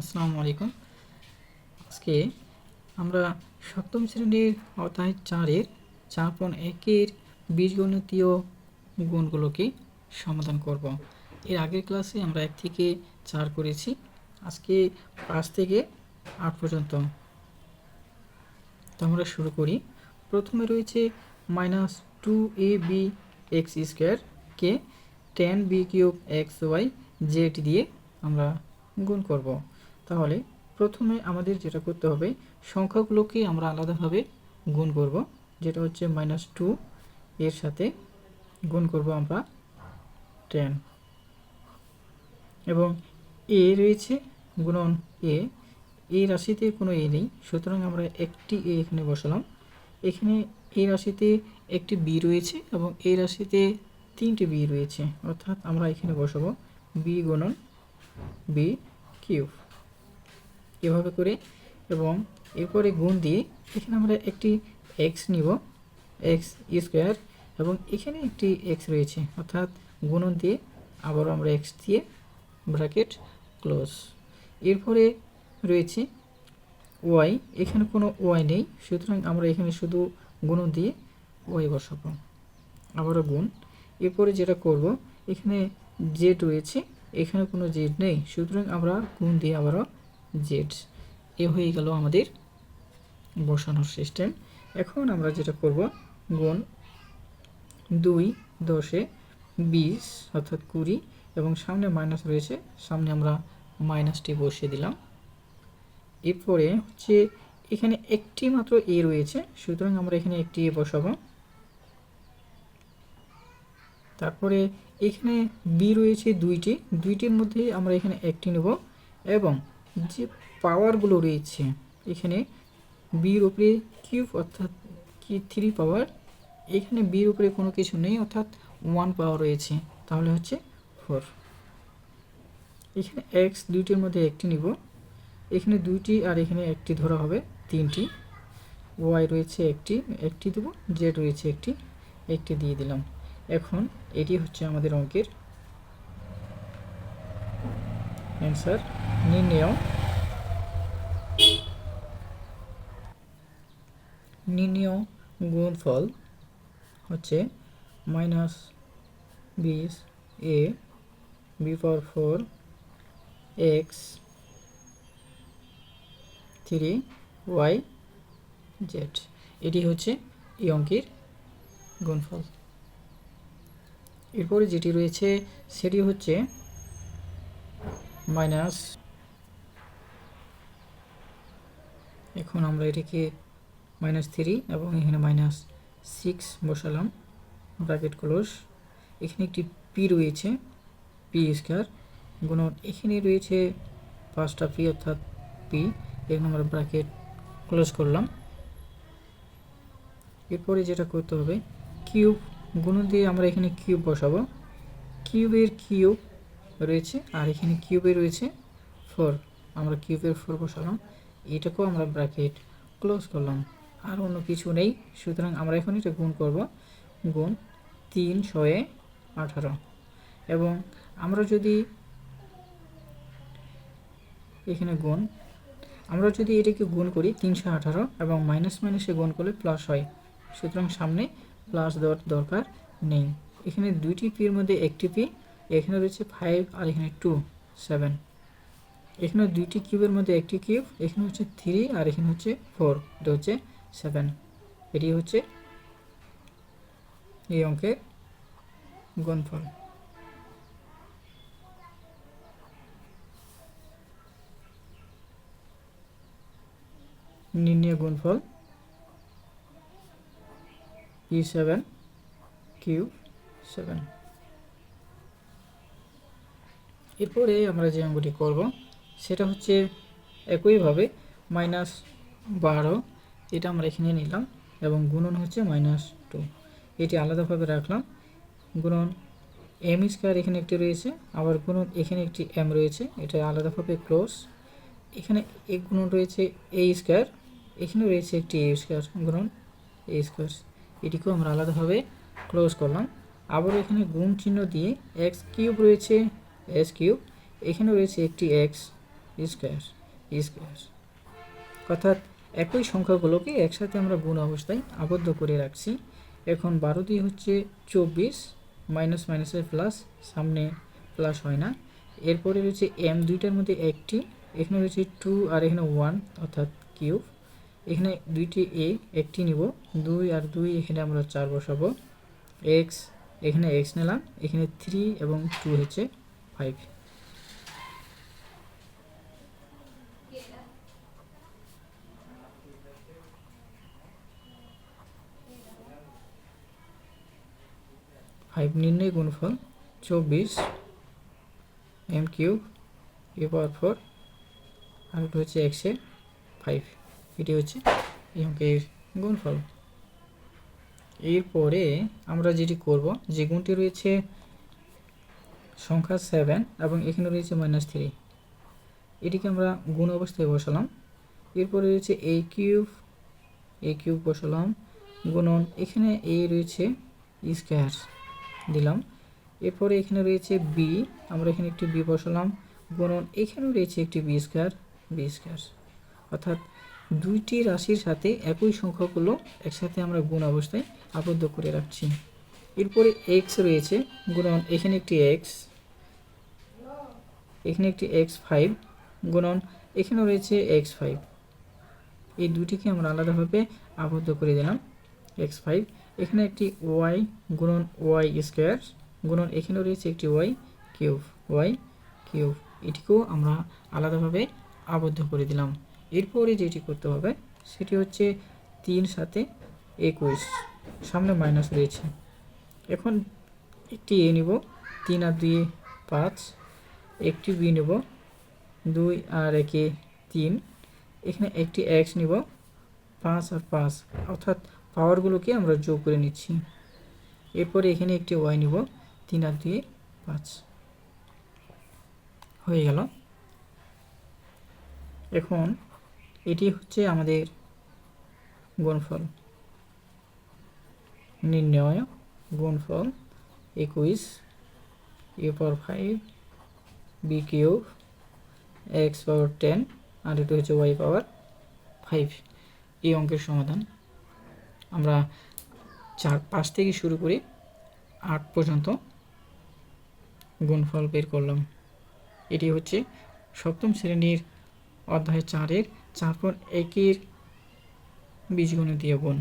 আসসালামু আলাইকুম। আজকে আমরা সপ্তম শ্রেণির অধ্যায় চারের চার পয়েন্ট একের বীজগণিতীয় গুণগুলোকে সমাধান করব। এর আগের ক্লাসে আমরা এক থেকে চার করেছি। আজকে পাঁচ থেকে আট পর্যন্ত। তো আমরা শুরু করি। প্রথমে রয়েছে minus two A B X স্কোয়ারকে ten B cube X Y Z দিয়ে আমরা গুণ করব। তাহলে প্রথমে আমাদের যেটা করতে হবে, সংখ্যাগুলোকে আমরা আলাদাভাবে গুণ করব, যেটা হচ্ছে মাইনাস টু এর সাথে গুণ করব আমরা টেন এবং এ রয়েছে গুণন এ এই রাশিতে কোনো এ নেই, সুতরাং আমরা একটি এ এখানে বসালাম। এখানে এই রাশিতে একটি বি রয়েছে এবং এই রাশিতে তিনটি বি রয়েছে, অর্থাৎ আমরা এখানে বসাবো বি গুণন বি কিউব এভাবে করে এবং এরপরে গুণ দিয়ে এখানে আমরা একটি এক্স নিব এক্স স্কোয়ার এবং এখানে একটি এক্স রয়েছে, অর্থাৎ গুণন দিয়ে আবারও আমরা এক্স দিয়ে ব্র্যাকেট ক্লোজ এরপরে রয়েছে ওয়াই এখানে কোনো ওয়াই নেই, সুতরাং আমরা এখানে শুধু গুণন দিয়ে ওয়াই বসাবো, আবারও গুণ। এরপরে যেটা করব, এখানে জেড রয়েছে, এখানে কোনো জেড নেই, সুতরাং আমরা গুণ দিয়ে আবারও জেড, এ হয়ে গেল আমাদের বসানোর সিস্টেম এখন আমরা যেটা করব, গুণ দুই, দশে বিশ, অর্থাৎ কুড়ি, এবং সামনে মাইনাস রয়েছে, সামনে আমরা মাইনাসটি বসিয়ে দিলাম। এরপরে হচ্ছে এখানে একটি মাত্র এ রয়েছে, সুতরাং আমরা এখানে একটি এ বসাবো। তারপরে এখানে বি রয়েছে দুইটি, দুইটির মধ্যে আমরা এখানে একটি নেব, এবং যে পাওয়ারগুলো রয়েছে, এখানে বির উপরে কিউব অর্থাৎ কি থ্রি পাওয়ার এখানে বির উপরে কোনো কিছু নেই, অর্থাৎ ওয়ান পাওয়ার রয়েছে, তাহলে হচ্ছে ফোর এখানে এক্স দুইটির মধ্যে একটি নিব, এখানে দুইটি আর এখানে একটি ধরা হবে তিনটি। ওয়াই রয়েছে একটি একটি দেবো জেড রয়েছে একটি একটি দিয়ে দিলাম। এখন এটি হচ্ছে আমাদের অঙ্কের অ্যান্সার নির্ণয় নির্ণয় গুণফল হচ্ছে মাইনাস বিশ A B power four X three Y Z এটি হচ্ছে এই অঙ্কের গুণফল। এরপরে যেটি রয়েছে, সেটি হচ্ছে মাইনাস এখন আমরা এটিকে মাইনাস থ্রি এবং এখানে মাইনাস সিক্স বসালাম ব্র্যাকেট ক্লোজ এখানে একটি পি রয়েছে পি স্কোয়ার গুণন এখানে রয়েছে পাঁচটা পি অর্থাৎ পি এখানে আমরা ব্র্যাকেট ক্লোজ করলাম। এরপরে যেটা করতে হবে কিউব গুণ দিয়ে আমরা এখানে কিউব বসাবো। কিউবের কিউব রয়েছে, আর এখানে কিউবে রয়েছে ফোর আমরা কিউবের ফোর বসালাম। এটাকেও আমরা ব্র্যাকেট ক্লোজ করলাম। আর অন্য কিছু নেই। সুতরাং আমরা এখন এটা গুণ করব। গুণ তিন ছয়ে আঠারো। এবং আমরা যদি এখানে গুণ, আমরা যদি এটাকে গুণ করি তিনশো আঠারো এবং মাইনাস মাইনাসে গুণ করলে প্লাস হয়। সুতরাং সামনে প্লাস দেওয়ার দরকার নেই। এখানে দুইটি পির মধ্যে একটি পি এখানে রয়েছে ফাইভ আর এখানে টু সেভেন এখানে দুইটি কিউবের মধ্যে একটি কিউব, এখানে হচ্ছে থ্রি আর এখানে হচ্ছে ফোর এটা হচ্ছে সেভেন এটি হচ্ছে এই অঙ্কের গুণফল। নির্ণয় গুণফল পি সেভেন কিউ সেভেন এরপরে আমরা যে অঙ্কটি করব সেটা হচ্ছে একইভাবে মাইনাস বারো, এটা আমরা এখানে নিলাম, এবং গুণন হচ্ছে মাইনাস টু। এটি আলাদাভাবে রাখলাম। গুণন এম স্কোয়ার এখানে একটি রয়েছে, আবার গুণন এখানে একটি এম রয়েছে, এটা আলাদাভাবে ক্লোজ এখানে এক গুণন রয়েছে এ স্কোয়ার এখানে রয়েছে একটি এ স্কোয়ার গুণন এ স্কোয়ার এটিকেও আমরা আলাদাভাবে ক্লোজ করলাম। আবার এখানে গুণ চিহ্ন দিয়ে এক্স কিউব রয়েছে এস কিউব এখানে রয়েছে একটি এক্স স্কোয়ার স্কোয়ার অর্থাৎ একই সংখ্যাগুলোকে একসাথে আমরা গুণ অবস্থায় আবদ্ধ করে রাখছি। এখন বারো দিয়ে হচ্ছে চব্বিশ মাইনাস মাইনাসের প্লাস সামনে প্লাস হয় না। এরপরে রয়েছে এম দুইটার মধ্যে একটি, এখানে রয়েছে টু আর এখানে ওয়ান অর্থাৎ কিউব। এখানে দুইটি এ একটি নিব। দুই আর দুই, এখানে আমরা চার বসাবো। এক্স এখানে এক্স নিলাম। এখানে থ্রি এবং টু হচ্ছে ফাইভ ফাইভ নির্ণয় গুণফল চব্বিশ M cube A power four আর একটা হচ্ছে এক্সের ফাইভ এটি হচ্ছে এই গুণফল। এরপরে আমরা যেটি করব, যে গুণটি রয়েছে সংখ্যা সেভেন এবং এখানে রয়েছে মাইনাস থ্রি এটিকে আমরা গুণ অবস্থায় বসালাম। এরপরে রয়েছে এ কিউব এ কিউব বসালাম। গুণন, এখানে এ রয়েছে স্কোয়ার দিলাম। এরপরে এখানে রয়েছে বি আমরা এখানে একটি বি বসালাম। গুণন এখানেও রয়েছে একটি বি স্কোয়ার বি স্কোয়ার অর্থাৎ দুইটি রাশির সাথে একই সংখ্যাগুলো একসাথে আমরা গুণ অবস্থায় আবদ্ধ করে রাখছি। এরপরে এক্স রয়েছে, গুণন এখানে একটি এক্স এখানে একটি এক্স ফাইভ গুণন এখানেও রয়েছে এক্স ফাইভ এই দুটিকে আমরা আলাদাভাবে আবদ্ধ করে দিলাম এক্স ফাইভ এখানে একটি ওয়াই গুণন ওয়াই স্কোয়ার গুণন এখানেও রয়েছে একটি ওয়াই কিউব ওয়াই কিউব এটিকেও আমরা আলাদাভাবে আবদ্ধ করে দিলাম। এরপরে যেটি করতে হবে, সেটি হচ্ছে তিন সাথে একুশ, সামনে মাইনাস রয়েছে। এখন একটি এ নিব, তিন আর দুই পাঁচ, একটি বি নেব, দুই আর একে তিন। এখানে একটি এক্স নিব, পাঁচ আর পাঁচ, অর্থাৎ পাওয়ারগুলোকে আমরা যোগ করে নিচ্ছি। এরপরে এখানে একটি ওয়াই নিব, তিন আর দুই পাঁচ। হয়ে গেল। এখন এটি হচ্ছে আমাদের গুণফল। নির্ণয় গুণফল একুশ A power five B cube X power ten, আর এটা হচ্ছে ওয়াই পাওয়ার ফাইভ। এই অঙ্কের সমাধান। আমরা চার, পাঁচ থেকে শুরু করে, আট পর্যন্ত গুণফল বের করলাম। এটি হচ্ছে সপ্তম শ্রেণির অধ্যায় চারের চার পর একের দিয়ে গুণ।